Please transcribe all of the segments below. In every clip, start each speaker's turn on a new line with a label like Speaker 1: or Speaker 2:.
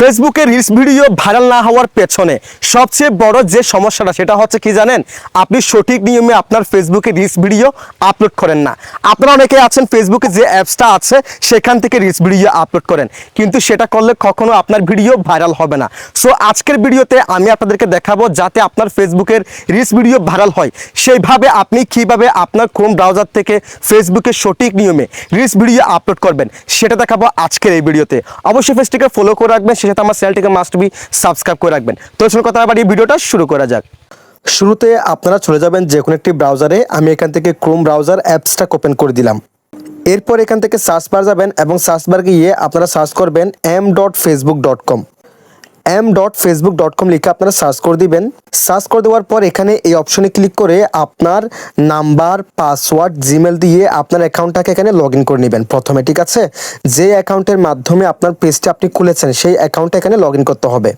Speaker 1: ফেসবুকে reels video viral না হওয়ার পেছনে সবচেয়ে বড় যে সমস্যাটা সেটা হচ্ছে কি জানেন? আপনি সঠিক নিয়মে আপনার ফেসবুকে রিলস ভিডিও আপলোড করেন না। আপনারা অনেকে আছেন ফেসবুকে যে অ্যাপসটা আছে, সেখান থেকে রিলস ভিডিও আপলোড করেন। কিন্তু সেটা করলে কখনো আপনার ভিডিও ভাইরাল হবে না। সো আজকের ভিডিওতে আমি আপনাদেরকে দেখাবো যাতে আপনার ফেসবুকের রিলস ভিডিও ভাইরাল হয়। সেইভাবে আপনি কীভাবে আপনার ক্রোম ব্রাউজার থেকে ফেসবুকে সঠিক নিয়মে রিলস ভিডিও আপলোড করবেন, সেটা দেখাবো আজকের এই ভিডিওতে। অবশ্যই ফেসটিকে ফলো করে রাখবেন সে সাথে আমার চ্যানেলটিকে মাস্ট বি সাবস্ক্রাইব করে রাখবেন। তো চলুন কথা আবার এই ভিডিওটা শুরু করা যাক। শুরুতে আপনারা চলে যাবেন যে কোনো একটি ব্রাউজারে আমি এখান থেকে ক্রোম ব্রাউজার অ্যাপসটা ওপেন করে দিলাম। এরপর এখান থেকে সার্চ বার যাবেন এবং সার্চ বার গিয়ে আপনারা সার্চ করবেন M dot Facebook dot com M dot Facebook dot com লিখে আপনারা সার্চ করে দিবেন। সার্চ করে দেওয়ার পর এখানে এই অপশনে ক্লিক করে আপনার নাম্বার পাসওয়ার্ড জিমেল দিয়ে আপনার অ্যাকাউন্টটাকে এখানে লগ ইন করে নেবেন। প্রথমে, ঠিক আছে? যে অ্যাকাউন্টের মাধ্যমে আপনার পেজটা আপনি খুলেছেন, সেই অ্যাকাউন্টটা এখানে লগ ইন করতে হবে।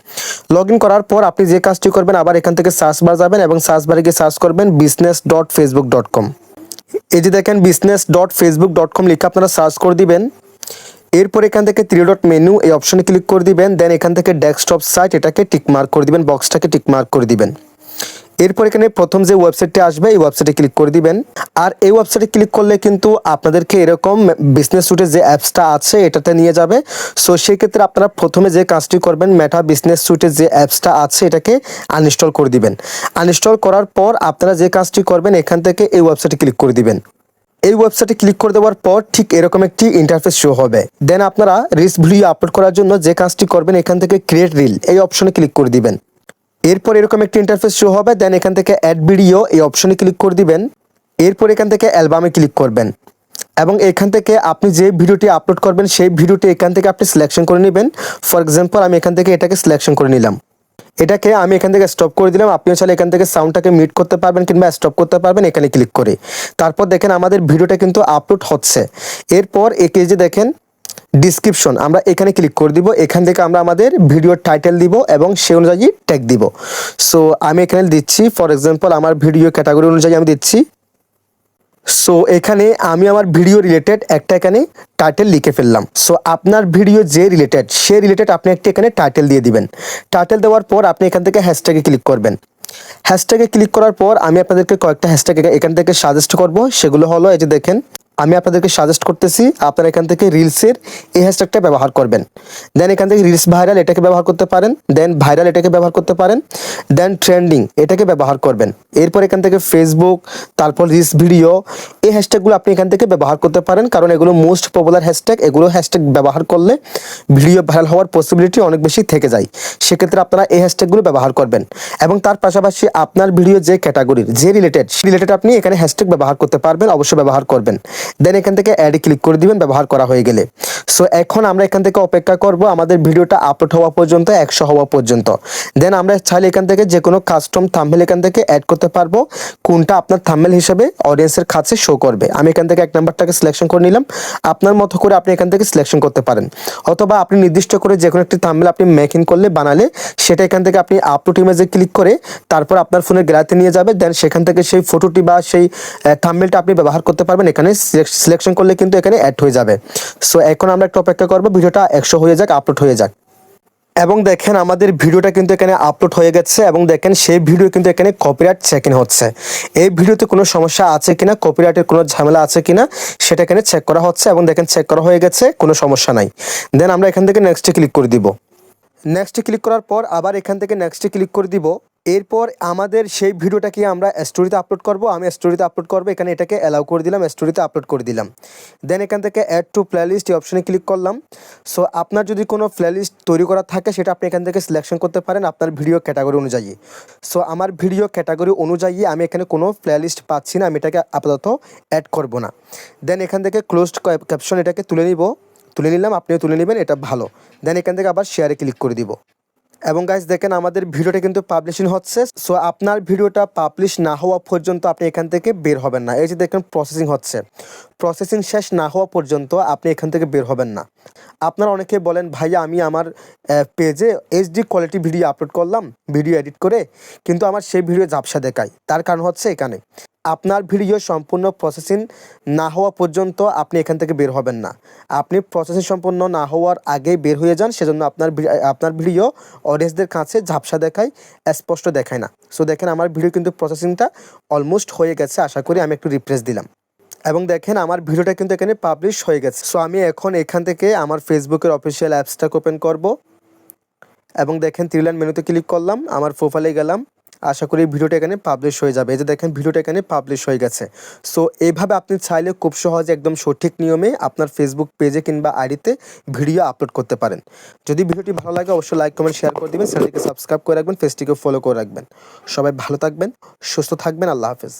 Speaker 1: লগ ইন করার পর আপনি যে কাজটি করবেন, আবার এখান থেকে সার্চ বার যাবেন এবং সার্চ বারে গিয়ে সার্চ করবেন business dot Facebook dot com এই যে দেখেন business dot Facebook dot com লিখে আপনারা সার্চ করে দিবেন। এরপর এখান থেকে থ্রি ডট মেনু এই অপশনে ক্লিক করে দিবেন দেন এখান থেকে ডেস্কটপ সাইট এটাকে টিক মার্ক করে দিবেন বক্সটাকে টিক মার্ক করে দিবেন। এরপর এখানে প্রথম যে ওয়েবসাইটটি আসবে, এই ওয়েবসাইটে ক্লিক করে দিবেন। আর এই ওয়েবসাইটে ক্লিক করলে কিন্তু আপনাদেরকে এরকম বিজনেস সুটের যে অ্যাপসটা আছে, এটাতে নিয়ে যাবে। সো সেক্ষেত্রে আপনারা প্রথমে যে কাজটি করবেন মেটা বিজনেস সুটের যে অ্যাপসটা আছে, এটাকে আনইনস্টল করে দিবেন। আনইনস্টল করার পর আপনারা যে কাজটি করবেন, এখান থেকে এই ওয়েবসাইটে ক্লিক করে দিবেন। এই ওয়েবসাইটে ক্লিক করে দেওয়ার পর ঠিক এরকম একটি ইন্টারফেস শো হবে। দেন আপনারা রিলস ভিডিও আপলোড করার জন্য যে কাজটি করবেন এখান থেকে ক্রিয়েট রিল এই অপশনে ক্লিক করে দিবেন। এরপর এরকম একটি ইন্টারফেস শো হবে দেন এখান থেকে অ্যাড ভিডিও এই অপশনে ক্লিক করে দিবেন। এরপর এখান থেকে অ্যালবামে ক্লিক করবেন। এবং এখান থেকে আপনি যে ভিডিওটি আপলোড করবেন, সেই ভিডিওটি এখান থেকে আপনি সিলেকশন করে নেবেন। ফর এক্সাম্পল আমি এখান থেকে এটাকে সিলেকশন করে নিলাম। এটাকে আমি এখান থেকে স্টপ করে দিলাম। আপনিও চাইলে এখান থেকে সাউন্ডটাকে মিট করতে পারবেন কিংবা স্টপ করতে পারবেন, এখানে ক্লিক করে। তারপর দেখেন আমাদের ভিডিওটা কিন্তু আপলোড হচ্ছে। এরপর একে যে দেখেন ডিসক্রিপশন আমরা এখানে ক্লিক করে দিব। এখান থেকে আমরা আমাদের ভিডিওর টাইটেল দিব এবং সে অনুযায়ী ট্যাগ দিব। সো আমি এখানে দিচ্ছি ফর এক্সাম্পল আমার ভিডিও ক্যাটাগরি অনুযায়ী আমি দিচ্ছি সো এখানে আমি আমার ভিডিও রিলেটেড একটা এখানে টাইটেল লিখে ফেললাম। সো আপনার ভিডিও যে রিলেটেড সে রিলেটেড আপনি একটি এখানে টাইটেল দিয়ে দিবেন। টাইটেল দেওয়ার পর আপনি এখান থেকে হ্যাশট্যাগে ক্লিক করবেন। হ্যাশট্যাগে ক্লিক করার পর আমি আপনাদেরকে কয়েকটা হ্যাশট্যাগ এখান থেকে সাজেস্ট করব। সেগুলো হলো এই যে দেখেন আমি আপনাদেরকে সাজেস্ট করতেছি, আপনারা এখান থেকে রিলসের এই হ্যাশট্যাগটা ব্যবহার করবেন। দেন এখান থেকে রিলস ভাইরাল এটাকে ব্যবহার করতে পারেন দেন ভাইরাল এটাকে ব্যবহার করতে পারেন দেন ট্রেন্ডিং এটাকে ব্যবহার করবেন। এরপর এখান থেকে ফেসবুক তারপর রিলস ভিডিও এই হ্যাশট্যাগুলো আপনি এখান থেকে ব্যবহার করতে পারেন, কারণ এগুলো মোস্ট পপুলার হ্যাশট্যাগ এগুলো হ্যাশট্যাগ ব্যবহার করলে ভিডিও ভাইরাল হওয়ার পসিবিলিটি অনেক বেশি থেকে যায়। সেক্ষেত্রে আপনারা এই হ্যাশট্যাগুলো ব্যবহার করবেন। এবং তার পাশাপাশি আপনার ভিডিও যে ক্যাটাগরির যে রিলেটেড রিলেটেড আপনি এখানে হ্যাশট্যাগ ব্যবহার করতে পারবেন, অবশ্যই ব্যবহার করবেন। দেন এখান থেকে অ্যাডে ক্লিক করে দিবেন, ব্যবহার করা হয়ে গেলে। সো এখন আমরা এখান থেকে অপেক্ষা করব, আমাদের ভিডিওটা আপলোড হওয়া পর্যন্ত, একশো হওয়া পর্যন্ত। দেন আমরা চাইলে এখান থেকে যে কোনো কাস্টম থাম্বেল এখান থেকে অ্যাড করতে পারব, কোনটা আপনার থাম্বেল হিসেবে অডিয়েন্সের কাছে শো করবে। আমি এখান থেকে এক নাম্বারটাকে সিলেকশন করে নিলাম, আপনার মতো করে আপনি এখান থেকে সিলেকশন করতে পারেন। অথবা আপনি নির্দিষ্ট করে যে কোনো একটি থাম্বেল আপনি মেকিং করলে, বানালে, সেটা এখান থেকে আপনি আপলোড ইমেজে ক্লিক করে, তারপর আপনার ফোনের গ্যালারিতে নিয়ে যাবে। দেন সেখান থেকে সেই ফটোটি বা সেই থাম্বেলটা আপনি ব্যবহার করতে পারবেন এখানে সিলেকশন করলে কিন্তু এখানে অ্যাড হয়ে যাবে। সো এখন আমরা একটু অপেক্ষা করব, ভিডিওটা একশো হয়ে যাক আপলোড হয়ে যাক। এবং দেখেন আমাদের ভিডিওটা কিন্তু এখানে আপলোড হয়ে গেছে এবং দেখেন সেই ভিডিও কিন্তু এখানে কপিরাইট চেক ইন হচ্ছে। এই ভিডিওতে কোনো সমস্যা আছে কিনা কপিরাইটের কোনো ঝামেলা আছে কিনা, সেটা এখানে চেক করা হচ্ছে এবং দেখেন চেক করা হয়ে গেছে, কোনো সমস্যা নাই। দেন আমরা এখান থেকে নেক্সটে ক্লিক করে দিব। নেক্সটে ক্লিক করার পর আবার এখান থেকে নেক্সটে ক্লিক করে দিব। এরপর আমাদের সেই ভিডিওটাকে আমরা স্টোরিতে আপলোড করব। আমি স্টোরিতে আপলোড করব। এখানে এটাকে অ্যালাউ করে দিলাম স্টোরিতে আপলোড করে দিলাম। দেন এখান থেকে অ্যাড টু প্লেলিস্ট এই অপশনে ক্লিক করলাম। সো আপনার যদি কোনো প্লেলিস্ট তৈরি করা থাকে, সেটা আপনি এখান থেকে সিলেকশন করতে পারেন আপনার ভিডিও ক্যাটাগরি অনুযায়ী। সো আমার ভিডিও ক্যাটাগরি অনুযায়ী আমি এখানে কোনো প্লেলিস্ট পাচ্ছি না, আমি এটাকে আপাতত অ্যাড করব না। দেন এখান থেকে ক্লোজড ক্যাপশন এটাকে তুলে নিব। তুলে নিলাম, আপনিও তুলে নেবেন, এটা ভালো। দেন এখান থেকে আবার শেয়ারে ক্লিক করে দিব। এবং গাইজ দেখেন আমাদের ভিডিওটা কিন্তু পাবলিশিং হচ্ছে সো আপনার ভিডিওটা পাবলিশ না হওয়া পর্যন্ত আপনি এখান থেকে বের হবেন না। এই যে দেখেন প্রসেসিং হচ্ছে। প্রসেসিং শেষ না হওয়া পর্যন্ত আপনি এখান থেকে বের হবেন না। আপনারা অনেকে বলেন, ভাইয়া, আমি আমার পেজে এইচডি কোয়ালিটি ভিডিও আপলোড করলাম ভিডিও এডিট করে, কিন্তু আমার সেই ভিডিও ঝাপসা দেখায়। তার কারণ হচ্ছে এখানে। আপনার ভিডিও সম্পূর্ণ প্রসেসিং না হওয়া পর্যন্ত আপনি এখান থেকে বের হবেন না। আপনি প্রসেসিং সম্পূর্ণ না হওয়ার আগেই বের হয়ে যান, সেজন্য আপনার আপনার ভিডিও অডিয়েন্সদের কাছে ঝাপসা দেখায়, স্পষ্ট দেখায় না। সো দেখেন আমার ভিডিও কিন্তু প্রসেসিংটা অলমোস্ট হয়ে গেছে, আশা করি আমি একটু রিপ্রেস দিলাম। এবং দেখেন আমার ভিডিওটা কিন্তু এখানে পাবলিশ হয়ে গেছে। সো আমি এখন এখান থেকে আমার ফেসবুকের অফিসিয়াল অ্যাপসটাকে ওপেন করব। এবং দেখেন থ্রি লাইন মেনুতে ক্লিক করলাম, আমার প্রোফাইলে গেলাম। আশা করি ভিডিওটা এখানে পাবলিশ হয়ে যাবে। এই যে দেখেন, ভিডিওটা এখানে পাবলিশ হয়ে গেছে। সো এভাবে আপনি চাইলে খুব সহজে একদম সঠিক নিয়মে আপনার ফেসবুক পেজে কিংবা আইডিতে ভিডিও আপলোড করতে পারেন। যদি ভিডিওটি ভালো লাগে, অবশ্যই লাইক কমেন্ট শেয়ার করে দেবেন। চ্যানেলটিকে সাবস্ক্রাইব করে রাখবেন ফেসটিকে ফলো করে রাখবেন। সবাই ভালো থাকবেন, সুস্থ থাকবেন। আল্লাহ হাফেজ।